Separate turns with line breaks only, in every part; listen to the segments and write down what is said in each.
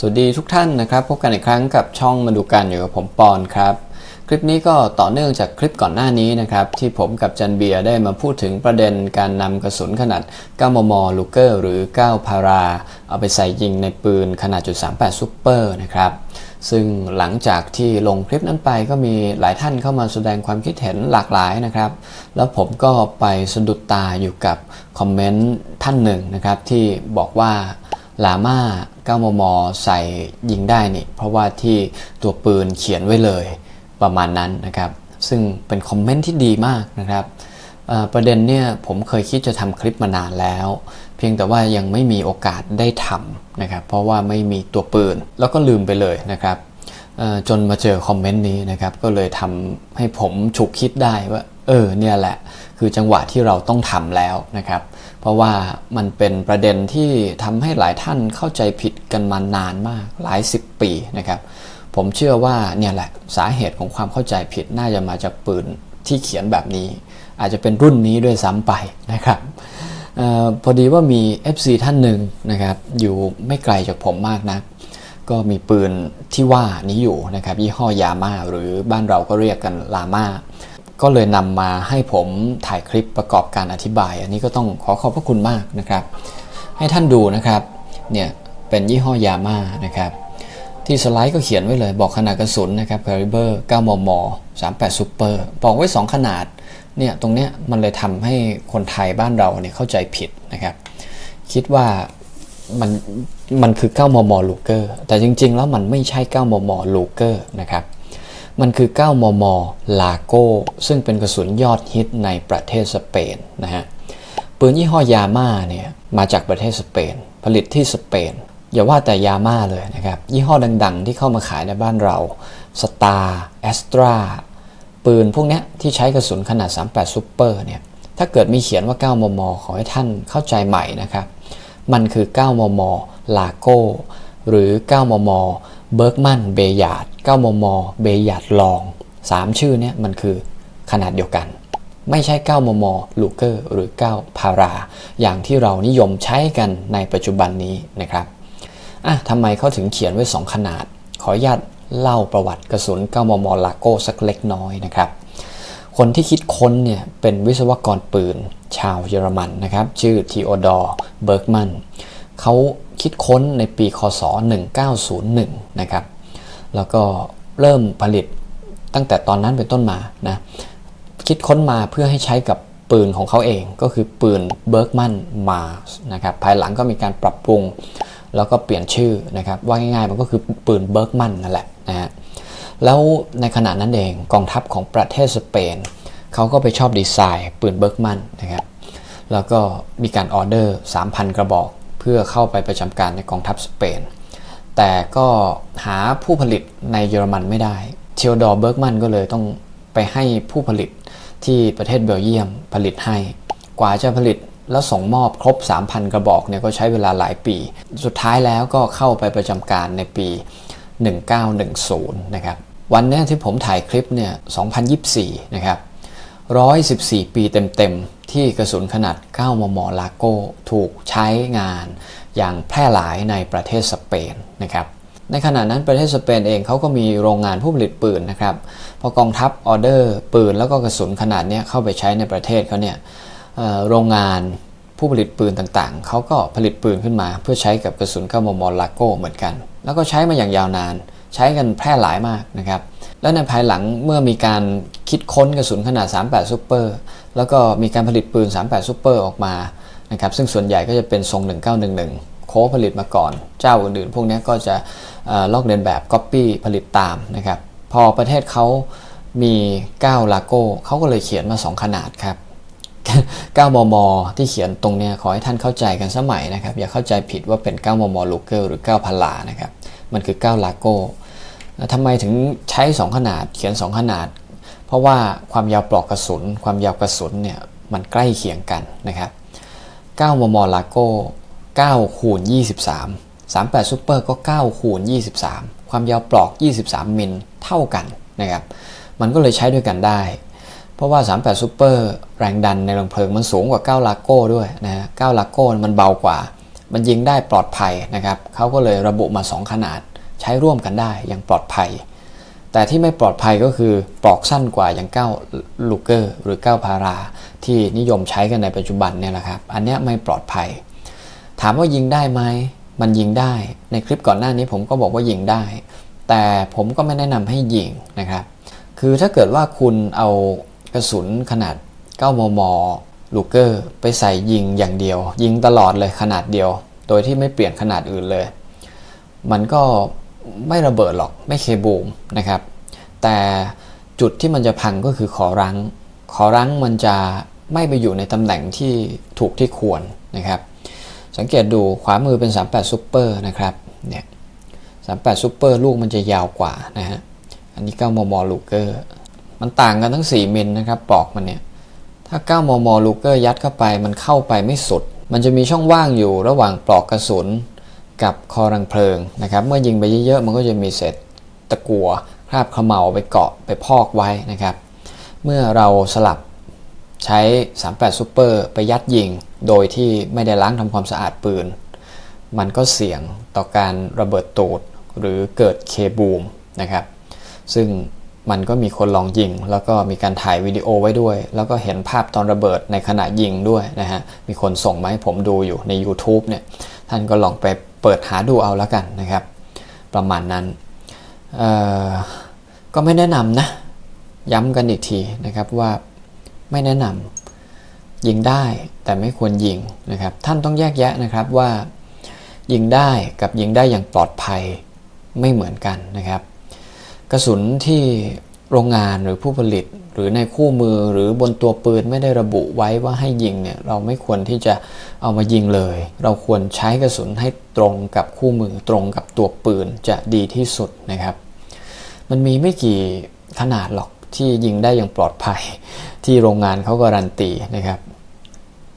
สวัสดีทุกท่านนะครับ พบกันอีกครั้งกับช่องมาดูกันอยู่กับผมปอนครับ คลิปนี้ก็ต่อเนื่องจากคลิปก่อนหน้านี้นะครับ ที่ผมกับจันเบียร์ได้มาพูดถึงประเด็นการนำกระสุนขนาด 9 มมลูเกอร์ หรือ 9 พารา เอาไปใส่ยิงในปืนขนาดจุด38ซูเปอร์นะครับซึ่งหลังจากที่ลงคลิปนั้นไปก็มีหลายท่านเข้ามาแสดงความคิดเห็นหลากหลายนะครับ แล้วผมก็ไปสะดุดตาอยู่กับคอมเมนต์ท่านหนึ่งนะครับที่บอกว่า ลาม่า9มม ใส่ยิงได้นี่ เพราะว่าที่ตัวปืนเขียนไว้เลยประมาณนั้นนะครับ ซึ่งเป็นคอมเมนต์ที่ดีมากนะครับ ประเด็นเนี่ยผมเคยคิดจะทำคลิปมานานแล้ว เพียงแต่ว่ายังไม่มีโอกาสได้ทำนะครับ เพราะว่าไม่มีตัวปืน แล้วก็ลืมไปเลยนะครับจนมาเจอคอมเมนต์นี้นะครับ ก็เลยทำให้ผมฉุกคิดได้ว่า เออเนี่ยแหละ คือจังหวะที่เราต้องทำแล้วนะครับ เพราะว่ามันเป็นประเด็นที่ทำให้หลายท่านเข้าใจผิดกันมานานมากหลายสิบปีนะครับ ผมเชื่อว่าเนี่ยแหละสาเหตุของความเข้าใจผิดน่าจะมาจากปืนที่เขียนแบบนี้ อาจจะเป็นรุ่นนี้ด้วยซ้ำไปนะครับออพอดีว่ามี FC ท่านหนึ่งนะครับ อยู่ไม่ไกลจากผมมากนะก็มีปืนที่ว่านี้อยู่นะครับ ยี่ห้อยาม่าหรือบ้านเราก็เรียกกันลาม่า ก็เลยนำมาให้ผมถ่ายคลิปประกอบการอธิบาย อันนี้ก็ต้องขอขอบพระคุณมากนะครับ ให้ท่านดูนะครับเนี่ยเป็นยี่ห้อยาม่านะครับ ที่สไลด์ก็เขียนไว้เลยบอกขนาดกระสุนนะครับ caliber 9 มม 38 super บอกไว้ 2 ขนาดเนี่ยตรงเนี้ยมันเลยทำให้คนไทยบ้านเราเนี่ยเข้าใจผิดนะครับ คิดว่ามันมันคือ 9 มม ลูเกอร์ แต่จริง ๆ แล้วมันไม่ใช่ 9 มม ลูเกอร์นะครับ มันคือ 9 มม ลาโก้ ซึ่งเป็นกระสุนยอดฮิตในประเทศสเปนนะฮะ ปืนยี่ห้อยาม่าเนี่ยมาจากประเทศสเปน ผลิตที่สเปน อย่าว่าแต่ยาม่าเลยนะครับ ยี่ห้อดังๆ ที่เข้ามาขายในบ้านเราสตาร์แอสตราปืนพวกเนี้ยที่ใช้กระสุนขนาด 38ซูเปอร์เนี่ย ถ้าเกิดมีเขียนว่า 9 มม ขอให้ท่านเข้าใจใหม่นะครับ มันคือ 9 มม ลาโก้ หรือ 9 มม เบิร์กมันเบยาด9มม เบยาดลอง 3 ชื่อเนี้ยมันคือขนาดเดียวกัน ไม่ใช่ 9 มม ลูเกอร์ หรือ 9 พารา อย่างที่เรานิยมใช้กันในปัจจุบันนี้นะครับอะทำไมเขาถึงเขียนไว้ 2 ขนาด ขออนุญาตเล่าประวัติกระสุน 9 มม ลาโก้สักเล็กน้อยนะครับ คนที่คิดค้นเนี่ยเป็นวิศวกรปืน ชาวเยอรมันนะครับ ชื่อทีโอดอร์ เบิร์กมันเขา คิดค้นในปีคศ 1901 นะครับ แล้วก็เริ่มผลิตตั้งแต่ตอนนั้นเป็นต้นมานะคิดค้นมาเพื่อให้ใช้กับปืนของเขาเองก็คือปืนเบิร์กมันมานะครับภายหลังก็มีการปรับปรุง แล้วก็เปลี่ยนชื่อนะครับว่าง่ายๆมันก็คือปืนเบิร์กมันนั่นแหละนะฮะแล้วในขณะนั้นเองกองทัพของประเทศสเปนเขาก็ไปชอบดีไซน์ปืนเบิร์กมันนะครับแล้วก็มีการออเดอร์ 3,000 กระบอก พื่อเข้าไปประจำการในกองทัพสเปน แต่ก็หาผู้ผลิตในเยอรมันไม่ได้ เทโอดอร์เบิร์กมันก็เลยต้องไปให้ผู้ผลิตที่ประเทศเบลเยียมผลิตให้ กว่าจะผลิตแล้วส่งมอบครบ 3,000 กระบอกเนี่ยก็ใช้เวลาหลายปี สุดท้ายแล้วก็เข้าไปประจำการในปี 1910 นะครับ วันนี้ที่ผมถ่ายคลิปเนี่ย 2024 นะครับ 114 ปีเต็มๆ ที่กระสุนขนาด 9 มม ลาโก้ถูกใช้งานอย่างแพร่หลายในประเทศสเปนนะครับ ในขณะนั้นประเทศสเปนเองเขาก็มีโรงงานผู้ผลิตปืนนะครับ พอกองทัพออเดอร์ปืนแล้วก็กระสุนขนาดนี้เข้าไปใช้ในประเทศเขาเนี่ยโรงงานผู้ผลิตปืนต่างๆ เขาก็ผลิตปืนขึ้นมา เพื่อใช้กับกระสุน9มม ลาโก้เหมือนกัน แล้วก็ใช้มาอย่างยาวนาน ใช้กันแพร่หลายมากนะครับ แล้วในภายหลังเมื่อมีการคิดค้นกระสุนขนาด 38 ซูเปอร์ แล้วก็มีการผลิตปืน 38 ซูเปอร์ออกมานะครับซึ่งส่วนใหญ่ก็จะเป็นทรง 1911 โค้ผลิตมาก่อน เจ้าอื่นๆ พวกนี้ก็จะอลอกเลียนแบบก๊อปปี้ผลิตตามนะครับพอประเทศเขามี 9 ลาโก้เขาก็เลยเขียนมา 2 ขนาดครับ 9 มม ที่เขียนตรงเนี้ยขอให้ท่านเข้าใจกันสมัยนะครับ อย่าเข้าใจผิดว่าเป็น 9 มมลูเกอร์หรือ 9 พลานะครับ มันคือ 9 ลาโก้ ทำไมถึงใช้ 2 ขนาดเขียน 2 ขนาด เพราะว่าความยาวปลอกกระสุน ความยาวกระสุนเนี่ยมันใกล้เคียงกันนะครับ 9 มม ลาโก้ 9 คูณ 23 38ซูเปอร์ก็ 9 คูณ 23 ความยาวปลอก 23 มิลเท่ากันนะครับ มันก็เลยใช้ด้วยกันได้ เพราะว่า 38ซูเปอร์แรงดันในรังเพลิงมันสูงกว่า 9 ลาโก้ด้วยนะฮะ9ลาโก้มันเบากว่า มันยิงได้ปลอดภัยนะครับ เขาก็เลยระบุมา 2 ขนาด ใช้ร่วมกันได้อย่างปลอดภัย แต่ที่ไม่ปลอดภัยก็คือปลอกสั้นกว่าอย่าง9ลูเกอร์หรือ9พารา ที่นิยมใช้กันในปัจจุบันเนี่ยแหละครับ อันนี้ไม่ปลอดภัย ถามว่ายิงได้ไหมมันยิงได้ ในคลิปก่อนหน้านี้ผมก็บอกว่ายิงได้ แต่ผมก็ไม่แนะนำให้ยิงนะครับ คือถ้าเกิดว่าคุณเอากระสุนขนาด 9 มม ลูเกอร์ ไปใส่ยิงอย่างเดียว ยิงตลอดเลยขนาดเดียว โดยที่ไม่เปลี่ยนขนาดอื่นเลย มันก็ ไม่ระเบิดหรอกไม่เคบูมนะครับ แต่จุดที่มันจะพังก็คือขอรั้ง ขอรั้งมันจะไม่ไปอยู่ในตำแหน่งที่ถูกที่ควรนะครับ สังเกตดูขวามือเป็น 38 Super นะครับเนี่ย38 Super ลูกมันจะยาวกว่านะฮะอันนี้ 9 มมลูเกอร์ มันต่างกันทั้ง 4 มิลนะครับปลอกมันเนี่ย ถ้า 9 มมลูเกอร์ยัดเข้าไปมันเข้าไปไม่สุด มันจะมีช่องว่างอยู่ระหว่างปลอกกระสุน กับคอรังเพลิงนะครับ เมื่อยิงไปเยอะๆ มันก็จะมีเศษตะกัวคราบขมเหลาไปเกาะไปพอกไว้นะครับ เมื่อเราสลับใช้ 38 Super ไปยัดยิง โดยที่ไม่ได้ล้างทำความสะอาดปืน มันก็เสี่ยงต่อการระเบิดตูดหรือเกิดเคบูมนะครับ ซึ่งมันก็มีคนลองยิง แล้วก็มีการถ่ายวิดีโอไว้ด้วย แล้วก็เห็นภาพตอนระเบิดในขณะยิงด้วยนะฮะ มีคนส่งมาให้ผมดูอยู่ใน YouTube เนี่ย ท่านก็ลองไป เปิดหาดูเอาแล้วกันนะครับ ประมาณนั้นก็ไม่แนะนำนะ ย้ำกันอีกทีนะครับว่าไม่แนะนำยิงได้แต่ไม่ควรยิงนะครับ ท่านต้องแยกแยะนะครับว่า ยิงได้กับยิงได้อย่างปลอดภัยไม่เหมือนกันนะครับ กระสุนที่ โรงงานหรือผู้ผลิต หรือในคู่มือหรือบนตัวปืนไม่ได้ระบุไว้ว่าให้ยิงเนี่ยเราไม่ควรที่จะเอามายิงเลย เราควรใช้กระสุนให้ตรงกับคู่มือตรงกับตัวปืนจะดีที่สุดนะครับ มันมีไม่กี่ขนาดหรอกที่ยิงได้อย่างปลอดภัย ที่โรงงานเขาการันตีนะครับ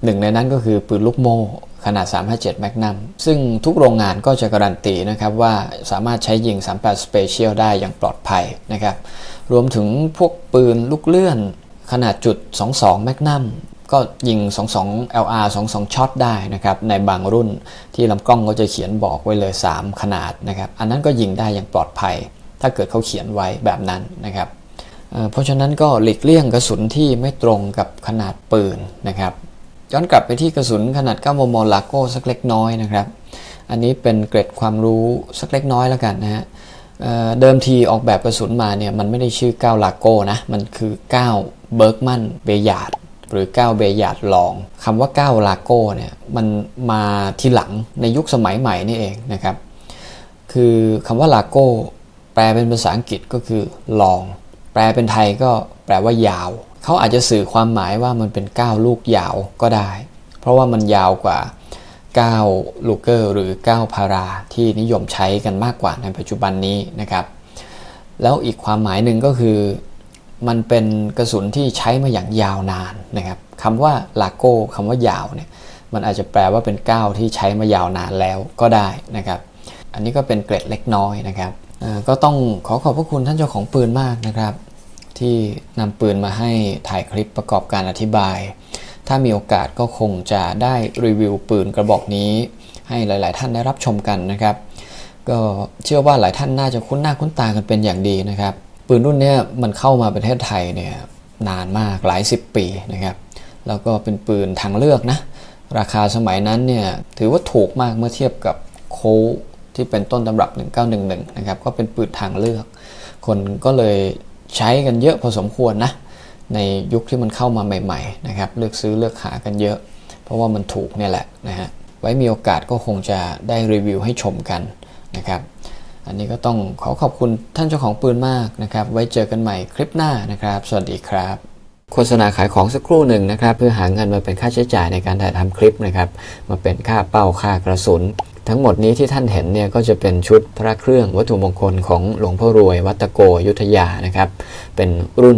หนึ่งในนั้นก็คือปืนลูกโม่ ขนาด 357 Magnum ซึ่งทุกโรงงานก็จะการันตีนะครับว่าสามารถใช้ยิง 38 Special ได้อย่างปลอดภัยนะครับ รวมถึงพวกปืนลูกเลื่อนขนาดจุด 22 Magnum ก็ยิง 22 LR 22 ช็อตได้นะครับ ในบางรุ่นที่ลำกล้องก็จะเขียนบอกไว้เลย 3 ขนาดนะครับ อันนั้นก็ยิงได้อย่างปลอดภัย ถ้าเกิดเขาเขียนไว้แบบนั้นนะครับ เพราะฉะนั้นก็หลีกเลี่ยงกระสุนที่ไม่ตรงกับขนาดปืนนะครับ ย้อนกลับไปที่กระสุนขนาด9มมลาโก้สักเล็กน้อยนะครับ อันนี้เป็นเกร็ดความรู้สักเล็กน้อยแล้วกันนะฮะเดิมทีออกแบบกระสุนมาเนี่ยมันไม่ได้ชื่อ9ลาโก้นะ มันคือ 9 เบิร์กมันเบยาดหรือ 9 เบยาดลองคำว่า 9 ลาโก้เนี่ยมันมาทีหลังในยุคสมัยใหม่นี่เองนะครับ คือคำว่าลาโก้แปลเป็นภาษาอังกฤษก็คือลอง แปลเป็นไทยก็แปลว่ายาว เขาอาจจะสื่อความหมายว่ามันเป็น9ลูกยาวก็ได้ เพราะว่ามันยาวกว่า9ลูกเกอร์หรือ9พาราที่นิยมใช้กันมากกว่าในปัจจุบันนี้นะครับ แล้วอีกความหมายหนึ่งก็คือ มันเป็นกระสุนที่ใช้มาอย่างยาวนานนะครับคำว่าลาโก้คำว่ายาวเนี่ยมันอาจจะแปลว่าเป็น9ที่ใช้มายาวนานแล้วก็ได้นะครับ อันนี้ก็เป็นเกร็ดเล็กน้อยนะครับก็ต้องขอขอบพระคุณท่านเจ้าของปืนมากนะครับ ที่นำปืนมาให้ถ่ายคลิปประกอบการอธิบาย ถ้ามีโอกาสก็คงจะได้รีวิวปืนกระบอกนี้ ให้หลาย ๆ ท่านได้รับชมกันนะครับ ก็เชื่อว่าหลายท่านน่าจะคุ้นหน้าคุ้นตากันเป็นอย่างดีนะครับ ปืนรุ่นนี้มันเข้ามาประเทศไทยเนี่ยนานมากหลายสิบปีนะครับ แล้วก็เป็นปืนทางเลือกนะ ราคาสมัยนั้นเนี่ยถือว่าถูกมากเมื่อเทียบกับโคที่เป็นต้นตำรับ 1911 นะครับ ก็เป็นปืนทางเลือก คนก็เลย ใช้กันเยอะพอสมควรนะในยุคที่มันเข้ามาใหม่ๆนะครับเลือกซื้อเลือกหากันเยอะ เพราะว่ามันถูกเนี่ยแหละนะฮะไว้มีโอกาสก็คงจะได้รีวิวให้ชมกันนะครับอันนี้ก็ต้องขอขอบคุณท่านเจ้าของปืนมากนะครับ ไว้เจอกันใหม่คลิปหน้านะครับ สวัสดีครับ โฆษณาขายของสักครู่หนึ่งนะครับ เพื่อหาเงินมาเป็นค่าใช้จ่ายในการถ่ายทำคลิปนะครับ มาเป็นค่าเป้าค่ากระสุน ทั้งหมดนี้ที่ท่านเห็นเนี่ยก็จะเป็นชุดพระเครื่องวัตถุมงคลของหลวงพ่อรวยวัตโกยุทธยานะครับ เป็นรุ่น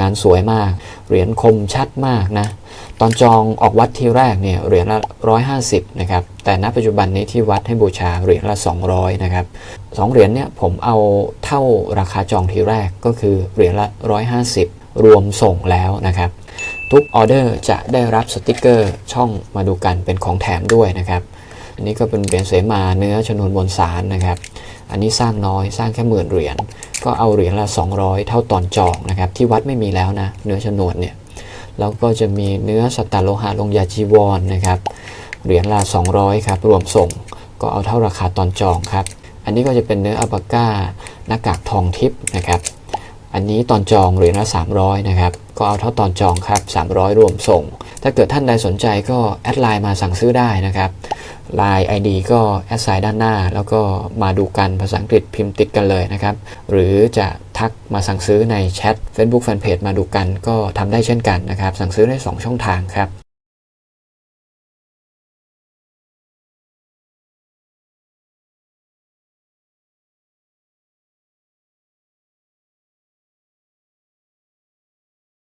งานสวยมาก เหรียญคมชัดมากนะ ตอนจองออกวัดที่แรกเนี่ยเหรียญละ150นะครับ แต่ณปัจจุบันนี้ที่วัดให้บูชาเหรียญละ 200นะครับสองเหรียญเนี่ยผมเอาเท่าราคาจองทีแรกก็คือเหรียญละ 150 รวมส่งแล้วนะครับ ทุกออเดอร์จะได้รับสติกเกอร์ช่องมาดูกันเป็นของแถมด้วยนะครับอันนี้ก็เป็นเหรียญเสมาเนื้อชนวนบนสารนะครับ อันนี้สร้างน้อยสร้างแค่หมื่นเหรียญก็เอาเหรียญละ 200 เท่าตอนจองนะครับ ที่วัดไม่มีแล้วนะ เนื้อชนวนเนี่ยแล้วก็จะมีเนื้อสตตาโลหะลงยาจีวรนะครับเหรียญละ200ครับรวมส่งก็เอาเท่าราคาตอนจองครับ อันนี้ก็จะเป็นเนื้ออัปาก้าหน้ากากทองทิพย์นะครับ อันนี้ตอนจองเหรียญละ300นะครับก็เอาเท่าตอนจองครับ300 รวมส่ง ถ้าเกิดท่านใดสนใจก็แอดไลน์มาสั่งซื้อได้นะครับ ไลน์ ID ก็แอดไซน์ด้านหน้า แล้วก็มาดูกันภาษาอังกฤษพิมพ์ติดกันเลยนะครับ หรือจะทักมาสั่งซื้อในแชท Facebook Fanpage มาดูกันก็ทำได้เช่นกันนะครับ สั่งซื้อได้ 2 ช่องทางครับ